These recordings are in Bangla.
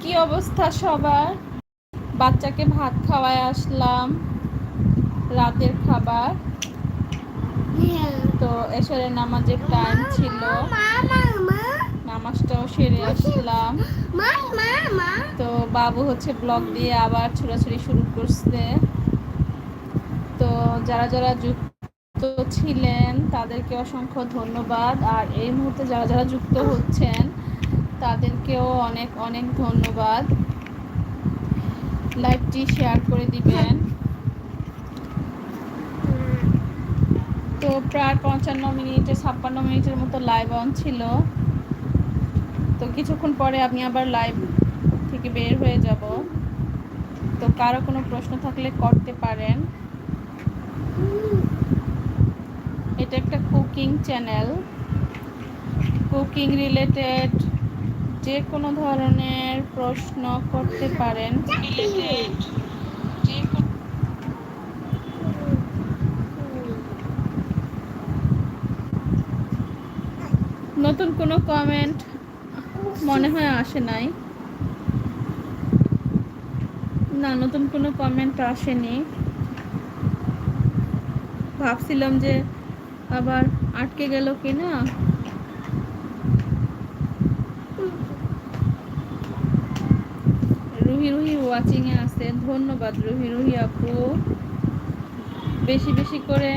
কি অবস্থা সবার? বাচ্চাকে ভাত খাওয়ায় আসলাম, রাতের খাবার। তো এসরের নামাজের টাইম ছিল। নামাজটাও সেরে আসলাম। তো বাবু হচ্ছে ব্লগ দিয়ে আবার ছোড়াছুড়ি শুরু করছে। তো যারা যারা যুক্ত ছিলেন, তাদেরকে অসংখ্য ধন্যবাদ। আর এই মুহূর্তে যারা যারা যুক্ত হচ্ছেন তাদেরকেও অনেক অনেক ধন্যবাদ। লাইভটি শেয়ার করে দিবেন। তো প্রায় পঞ্চান্ন মিনিটে, ছাপ্পান্ন মিনিটের মতো লাইভ অন ছিল। তো কিছুক্ষণ পরে আমি আবার লাইভ থেকে বের হয়ে যাব। তো কারও কোনো প্রশ্ন থাকলে করতে পারেন। এটা একটা কুকিং চ্যানেল কুকিং রিলেটেড যে কোনো ধরনের প্রশ্ন করতে পারেন। নতুন কোনো কমেন্ট মনে হয় আসে নাই। না, নতুন কোনো কমেন্ট আসেনি। ভাবছিলাম যে আবার আটকে গেল কি রুহি রুহি ওয়াচিং এ আছে। ধন্যবাদ রুহি রুহি আপু। বেশি বেশি করে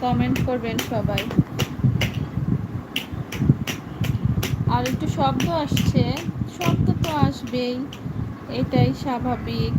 কমেন্ট করবেন সবাই। আর একটু শব্দ আসছে। শব্দ তো আসবেই। এটাই স্বাভাবিক।